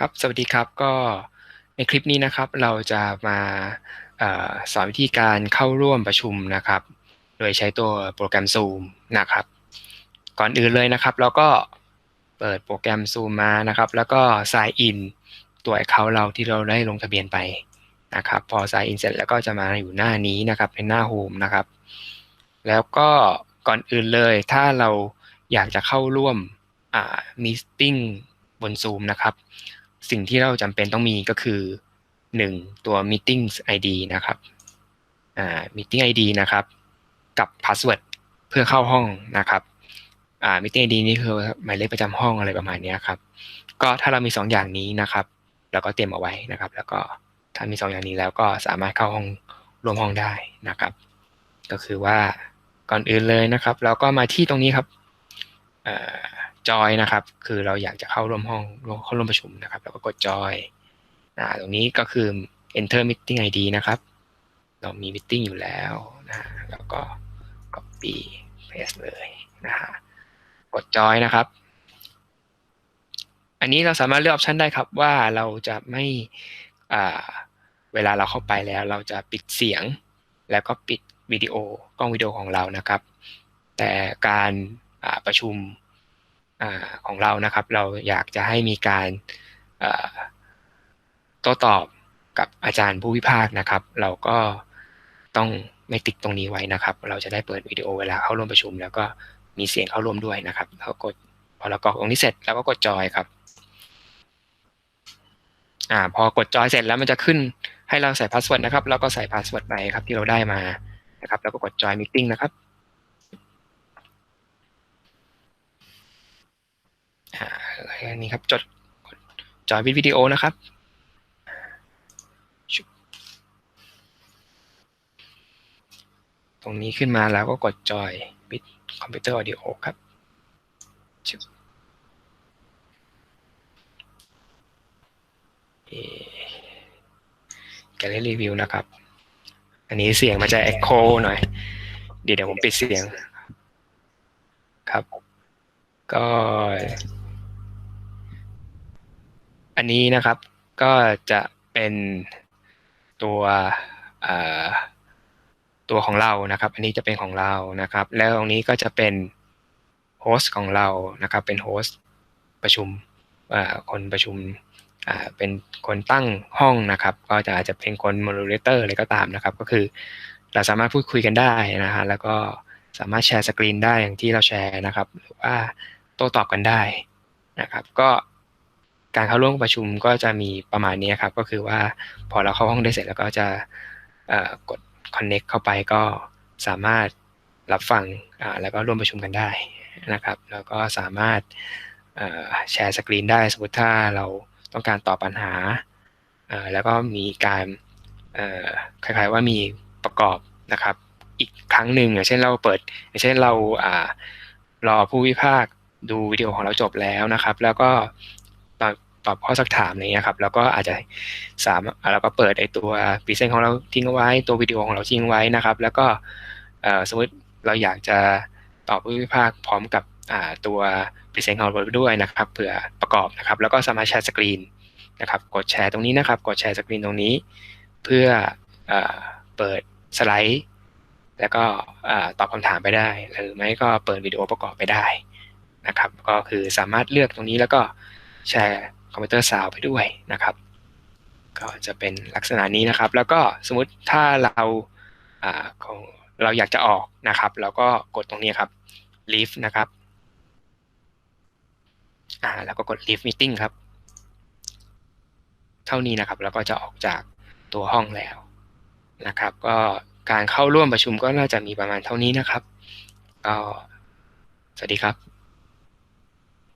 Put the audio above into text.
ครับ สวัสดีครับ ก็ในคลิปนี้นะครับ เราจะมาอสอนวิธีการเข้าร่วมประชุมนะครับ โดยใช้ตัวโปรแกรม Zoom นะครับ ก่อนอื่นเลยนะครับ เราก็เปิดโปรแกรม Zoom มานะครับ แล้วก็ sign in ตัว account เราที่เราได้ลงทะเบียนไปนะครับ พอ sign in เสร็จแล้วก็จะมาอยู่หน้านี้นะครับ เป็นหน้า Home นะครับ แล้วก็ก่อนอื่นเลย ถ้าเราอยากจะเข้าร่วมอ่า meeting บน Zoom นะครับ สิ่งที่เราจำเป็นต้องมีก็คือ 1 ตัว meeting ID นะครับอ่า meeting ID นะครับ กับ password เพื่อเข้าห้องนะครับอ่า meeting ID นี่คือหมายเลขประจำห้องอะไรประมาณนี้ครับ ก็ถ้าเรามี 2 อย่างนี้นะครับเราก็เตรียมเอาไว้นะครับ แล้วก็ถ้ามี 2 อย่างนี้แล้วก็สามารถเข้าห้องรวมห้องได้นะครับ ก็คือว่าก่อนอื่นเลยนะครับ เราก็มาที่ตรงนี้ครับ จอยนะครับ คือเราอยากจะเข้าร่วมห้องเข้าร่วมประชุมนะครับเราก็กดจอยนะตรงนี้ก็คือ enter meeting ID นะครับ เรามี meeting อยู่แล้วนะแล้วก็ copy paste เลยนะฮะกดจอยนะครับ อันนี้เราสามารถเลือกออปชันได้ครับว่าเราจะไม่เวลาเราเข้าไปแล้ว เราจะปิดเสียง แล้วก็ปิดวิดีโอกล้องวิดีโอของเรานะครับ แต่การประชุม ของเรานะครับ เราอยากจะให้มีการโต้ตอบกับอาจารย์ผู้วิพากษ์นะครับ เราก็ต้องไม่ติดตรงนี้ไว้นะครับ เราจะได้เปิดวิดีโอเวลาเข้าร่วมประชุม แล้วก็มีเสียงเข้าร่วมด้วยนะครับเรากดพอเรากรอกตรงนี้เสร็จแล้วก็กดจอยครับอ่าพอกดจอยเสร็จแล้วมันจะขึ้นให้เราใส่พาสเวิร์ดนะครับ แล้วก็ใส่พาสเวิร์ดไปครับที่เราได้มานะครับ แล้วก็กดจอยมิ팅นะครับ อันนี้ครับ จดจอยวิดีโอนะครับตรงนี้ขึ้นมาแล้วก็กดจอยวิดคอมพิวเตอร์ออดิโอครับแกลเลอรี่รีวิวนะครับ อันนี้เสียงมันจะเอ็กโคหน่อย เดี๋ยวเดี๋ยวผมปิดเสียงครับ ก็ นนี้นะครับก็จะเป็นตัวตัวของเรานะครับ อันนี้จะเป็นของเรานะครับ แล้วตรงนี้ก็จะเป็นโฮสต์ของเรานะครับ เป็นโฮสต์ประชุมคนประชุมเป็นคนตั้งห้องนะครับ ก็จะอาจจะเป็นคนมดูเลเตอร์อะไรก็ตามนะครับ ก็คือเราสามารถพูดคุยกันได้นะฮะแล้วก็สามารถแชร์สกรีนได้อย่างที่เราแชร์นะครับ หรือว่าโต้ตอบกันได้นะครับ ก็ การเข้าร่วมประชุมก็จะมีประมาณนี้ครับ ก็คือว่าพอเราเข้าห้องได้เสร็จแล้วก็จะกด connect เข้าไปก็สามารถรับฟังแล้วก็ร่วมประชุมกันได้นะครับ แล้วก็สามารถแชร์สกรีนได้สมมติถ้าเราต้องการตอบปัญหา แล้วก็มีการคล้ายๆว่ามีประกอบนะครับ อีกครั้งหนึ่งอย่างเช่นเราเปิดอย่างเช่นเรารอผู้วิพากษ์ดูวิดีโอของเราจบแล้วนะครับ แล้วก็ ตอบข้อสักถามอะไรเงี้ยครับ แล้วก็อาจจะสามารถเราก็เปิดไอตัวพรีเซนต์ของเราทิ้งไว้ตัววิดีโอของเราทิ้งไว้นะครับ แล้วก็สมมติเราอยากจะตอบผู้วิพากพร้อมกับตัวพรีเซนต์ของเราด้วยนะครับเผื่อประกอบนะครับ แล้วก็สามารถแชร์สกรีนนะครับ กดแชร์ตรงนี้นะครับ กดแชร์สกรีนตรงนี้ เพื่อเปิดสไลด์ แล้วก็ตอบคำถามไปได้ หรือไม่ก็เปิดวิดีโอประกอบไปได้นะครับ ก็คือสามารถเลือกตรงนี้แล้วก็แชร์ คอมพิวเตอร์ซาวไปด้วยนะครับ ก็จะเป็นลักษณะนี้นะครับ แล้วก็สมมติถ้าเราของเราอยากจะออกนะครับ เราก็กดตรงนี้ครับ leave นะครับอ่าแล้วก็กด leave meeting ครับ เท่านี้นะครับ แล้วก็จะออกจากตัวห้องแล้วนะครับ ก็การเข้าร่วมประชุมก็น่าจะมีประมาณเท่านี้นะครับก็สวัสดีครับ